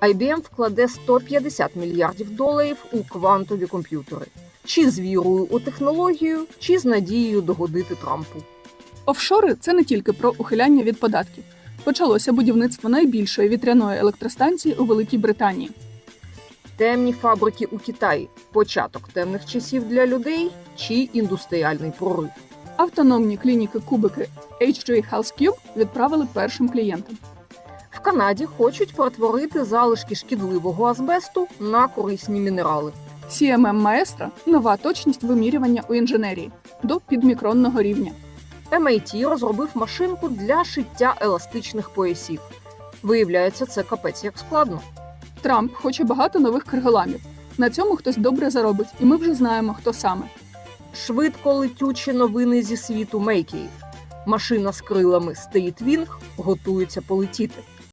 IBM вкладе 150 мільярдів доларів у квантові комп'ютери. Чи з вірою у технологію, чи з надією догодити Трампу. Офшори це не тільки про ухиляння від податків. Почалося будівництво найбільшої вітряної електростанції у Великій Британії. Темні фабрики у Китаї початок темних часів для людей чи індустріальний прорив. Автономні клініки кубики H3 Health Cube відправили першим клієнтам. Канаді хочуть перетворити залишки шкідливого азбесту на корисні мінерали. CMM Maestro – нова точність вимірювання у інженерії до підмікронного рівня. MIT розробив машинку для шиття еластичних поясів. Виявляється, це капець як складно. Трамп хоче багато нових криголамів. На цьому хтось добре заробить, і ми вже знаємо, хто саме. Швидко летючі новини зі світу Мейкіїв. Машина з крилами State Wing готується полетіти.